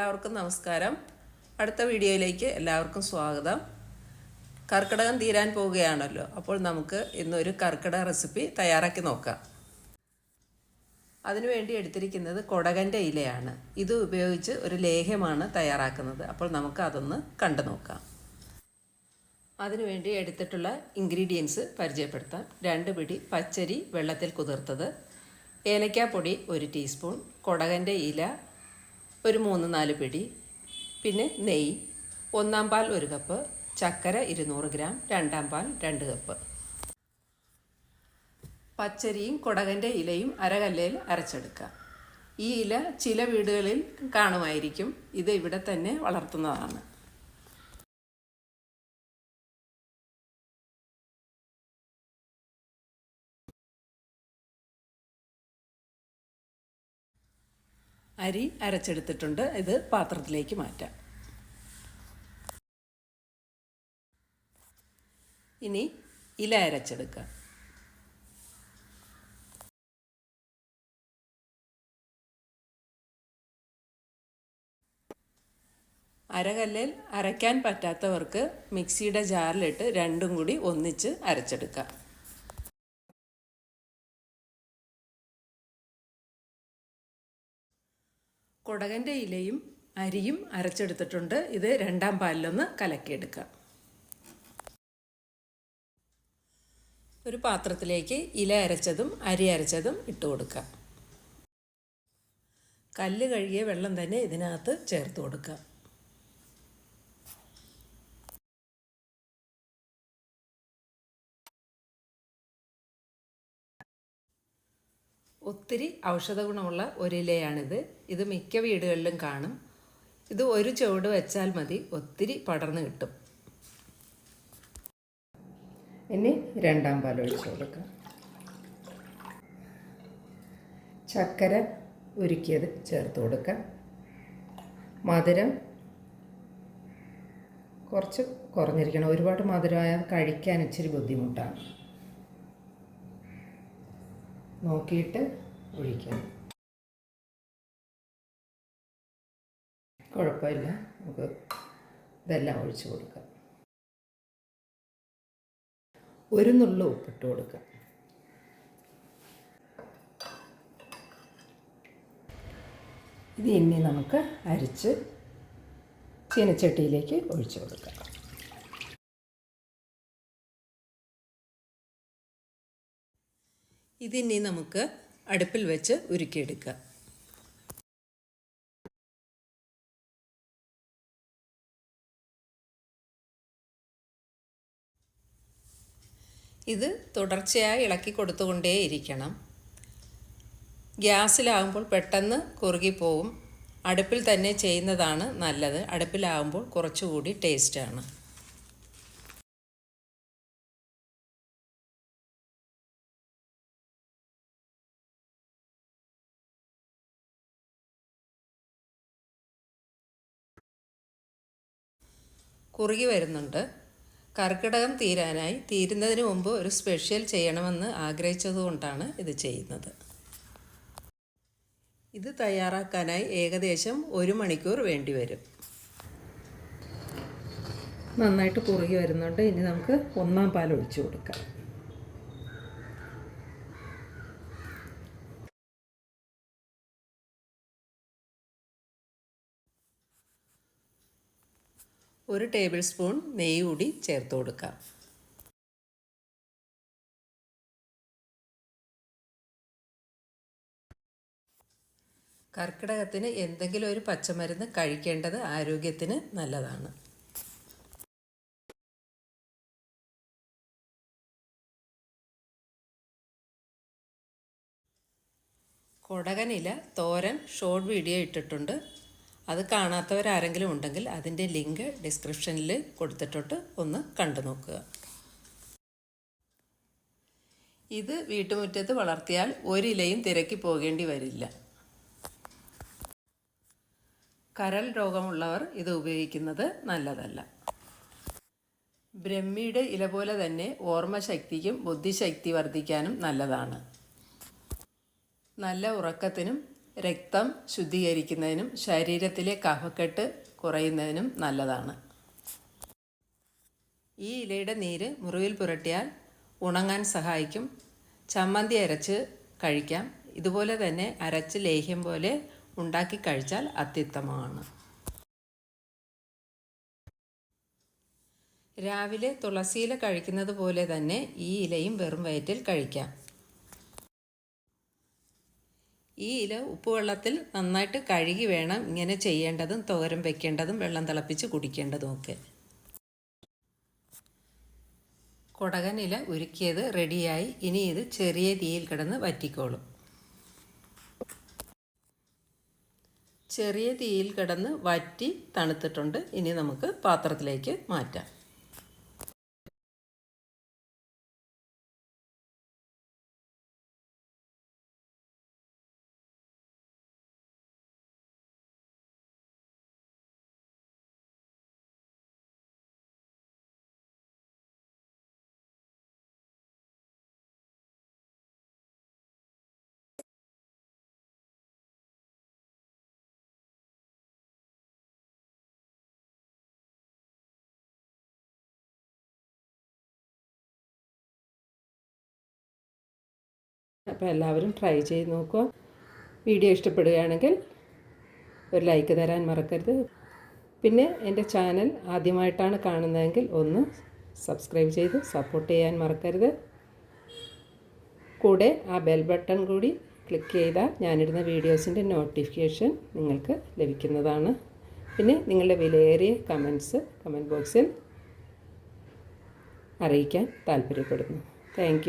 എല്ലാവർക്കും നമസ്കാരം. അടുത്ത വീഡിയോയിലേക്ക് എല്ലാവർക്കും സ്വാഗതം. കർക്കിടകം തീരാൻ പോവുകയാണല്ലോ അപ്പോൾ നമുക്ക് ഇന്നൊരു കർക്കിടക റെസിപ്പി തയ്യാറാക്കി നോക്കാം. അതിനുവേണ്ടി എടുത്തിരിക്കുന്നത് കൊടകന്റെ ഇലയാണ്. ഇത് ഉപയോഗിച്ച് ഒരു ലേഹ്യമാണ് തയ്യാറാക്കുന്നത്. അപ്പോൾ നമുക്ക് അതൊന്ന് കണ്ടു നോക്കാം. അതിനുവേണ്ടി എടുത്തിട്ടുള്ള ഇൻഗ്രീഡിയൻസ് പരിചയപ്പെടുത്താം. രണ്ട് പിടി പച്ചരി വെള്ളത്തിൽ കുതിർത്തത്. ഏലക്കാപ്പൊടി ഒരു ടീസ്പൂൺ. കൊടകന്റെ ഇല ഒരു മൂന്ന് നാല് പിടി. പിന്നെ നെയ്യ്. ഒന്നാം പാൽ ഒരു കപ്പ്. ചക്കര ഇരുന്നൂറ് ഗ്രാം. രണ്ടാം പാൽ രണ്ട് കപ്പ്. പച്ചരിയും കുടകന്റെ ഇലയും അരകല്ലയിൽ അരച്ചെടുക്കുക. ഈ ഇല ചില വീടുകളിൽ കാണുമായിരിക്കും. ഇത് ഇവിടെ തന്നെ വളർത്തുന്നതാണ്. അരി അരച്ചെടുത്തിട്ടുണ്ട്. ഇത് പാത്രത്തിലേക്ക് മാറ്റാം. ഇനി ഇല അരച്ചെടുക്കുക അരകല്ലിൽ അരയ്ക്കാൻ പറ്റാത്തവർക്ക് മിക്സിയുടെ ജാറിലിട്ട് രണ്ടും കൂടി ഒന്നിച്ച് അരച്ചെടുക്കാം. കൊടകന്റെ ഇലയും അരിയും അരച്ചെടുത്തിട്ടുണ്ട്. ഇത് രണ്ടാം പാലിലൊന്ന് കലക്കിയെടുക്കുക ഒരു പാത്രത്തിലേക്ക് ഇല അരച്ചതും അരി അരച്ചതും ഇട്ട് കൊടുക്കുക കല്ല് കഴുകിയ വെള്ളം തന്നെ ഇതിനകത്ത് ചേർത്ത് കൊടുക്കാം. ഒത്തിരി ഔഷധ ഗുണമുള്ള ഒരിലയാണിത്. ഇത് മിക്ക വീടുകളിലും കാണും. ഇത് ഒരു ചുവട് വെച്ചാൽ മതി. ഒത്തിരി പടർന്നു കിട്ടും. ഇനി രണ്ടാം പാൽ ഒഴിച്ചു കൊടുക്കാം. ചക്കര ഉരുക്കിയത് ചേർത്ത് കൊടുക്കാം. മധുരം കുറച്ച് കുറഞ്ഞിരിക്കണം. ഒരുപാട് മധുരമായാൽ കഴിക്കാൻ ഇച്ചിരി ബുദ്ധിമുട്ടാണ്. നോക്കിയിട്ട് ഒഴിക്കാം. കുഴപ്പമില്ല. നമുക്ക് ഇതെല്ലാം ഒഴിച്ചു കൊടുക്കാം. ഒരു നുള്ളു ഉപ്പിട്ട് കൊടുക്കാം. ഇത് ഇനി നമുക്ക് അരിച്ച് ചീനച്ചട്ടിയിലേക്ക് ഒഴിച്ചു കൊടുക്കാം. ഇതിനി നമുക്ക് അടുപ്പിൽ വെച്ച് ഉരുക്കിയെടുക്കുക ഇത് തുടർച്ചയായി ഇളക്കി കൊടുത്തുകൊണ്ടേയിരിക്കണം. ഗ്യാസിലാകുമ്പോൾ പെട്ടെന്ന് കുറുകിപ്പോവും. അടുപ്പിൽ തന്നെ ചെയ്യുന്നതാണ് നല്ലത്. അടുപ്പിലാകുമ്പോൾ കുറച്ചുകൂടി ടേസ്റ്റാണ്. കുറുകി വരുന്നുണ്ട്. കർക്കിടകം തീരാനായി തീരുന്നതിന് മുമ്പ് ഒരു സ്പെഷ്യൽ ചെയ്യണമെന്ന് ആഗ്രഹിച്ചതുകൊണ്ടാണ് ഇത് ചെയ്യുന്നത്. ഇത് തയ്യാറാക്കാനായി ഏകദേശം ഒരു മണിക്കൂർ വേണ്ടി വരും. നന്നായിട്ട് കുറുകി വരുന്നുണ്ട്. ഇനി നമുക്ക് ഒന്നാം പാൽ ഒഴിച്ചു കൊടുക്കാം. ഒരു ടേബിൾ സ്പൂൺ നെയ്യ് കൂടി ചേർത്ത് കൊടുക്കാം. കർക്കിടകത്തിന് എന്തെങ്കിലും ഒരു പച്ചമരുന്ന് കഴിക്കേണ്ടത് ആരോഗ്യത്തിന് നല്ലതാണ്. കൊടകനില തോരൻ ഷോർട്ട് വീഡിയോ ഇട്ടിട്ടുണ്ട്. അത് കാണാത്തവരാരെങ്കിലും ഉണ്ടെങ്കിൽ അതിന്റെ ലിങ്ക് ഡിസ്ക്രിപ്ഷനിൽ കൊടുത്തിട്ടോട്ട് ഒന്ന് കണ്ടു നോക്കുക. ഇത് വീട്ടുമുറ്റത്ത് വളർത്തിയാൽ ഒരിലയും തിരക്കി പോകേണ്ടി വരില്ല. കരൾ രോഗമുള്ളവർ ഇത് ഉപയോഗിക്കുന്നത് നല്ലതല്ല. ബ്രഹ്മിയുടെ ഇല പോലെ തന്നെ ഓർമ്മശക്തിക്കും ബുദ്ധിശക്തി വർദ്ധിക്കാനും നല്ലതാണ്. നല്ല ഉറക്കത്തിനും രക്തം ശുദ്ധീകരിക്കുന്നതിനും ശരീരത്തിലെ കഫക്കെട്ട് കുറയുന്നതിനും നല്ലതാണ്. ഈ ഇലയുടെ നീര് മുറിവിൽ പുരട്ടിയാൽ ഉണങ്ങാൻ സഹായിക്കും. ചമ്മന്തി അരച്ച് കഴിക്കാം. ഇതുപോലെ തന്നെ അരച്ച് ലേഹ്യം പോലെ ഉണ്ടാക്കി കഴിച്ചാൽ അത്യുത്തമമാണ്. രാവിലെ തുളസിയില കഴിക്കുന്നത് പോലെ തന്നെ ഈ ഇലയും വെറും വയറ്റിൽ കഴിക്കാം. ഈ ഇല ഉപ്പുവെള്ളത്തിൽ നന്നായിട്ട് കഴുകി വേണം ഇങ്ങനെ ചെയ്യേണ്ടതും തോരം വെക്കേണ്ടതും വെള്ളം തിളപ്പിച്ച് കുടിക്കേണ്ടതും ഒക്കെ. ഇല ഉരുക്കിയത് റെഡിയായി. ഇനി ഇത് ചെറിയ തീയിൽ കിടന്ന് വറ്റിക്കോളും. ചെറിയ തീയിൽ കിടന്ന് വറ്റി തണുത്തിട്ടുണ്ട്. ഇനി നമുക്ക് പാത്രത്തിലേക്ക് മാറ്റാം. അപ്പോൾ എല്ലാവരും ട്രൈ ചെയ്ത് നോക്കുക വീഡിയോ ഇഷ്ടപ്പെടുകയാണെങ്കിൽ ഒരു ലൈക്ക് തരാൻ മറക്കരുത്. പിന്നെ എന്റെ ചാനൽ ആദ്യമായിട്ടാണ് കാണുന്നതെങ്കിൽ ഒന്ന് സബ്സ്ക്രൈബ് ചെയ്ത് സപ്പോർട്ട് ചെയ്യാൻ മറക്കരുത്. കൂടെ ആ ബെൽ ബട്ടൺ കൂടി ക്ലിക്ക് ചെയ്താൽ ഞാനിടുന്ന വീഡിയോസിന്റെ നോട്ടിഫിക്കേഷൻ നിങ്ങൾക്ക് ലഭിക്കുന്നതാണ്. പിന്നെ നിങ്ങളുടെ വിലയേറിയ കമൻസ് കമന്റ് ബോക്സിൽ അറിയിക്കാൻ താല്പര്യപ്പെടുന്നു. താങ്ക്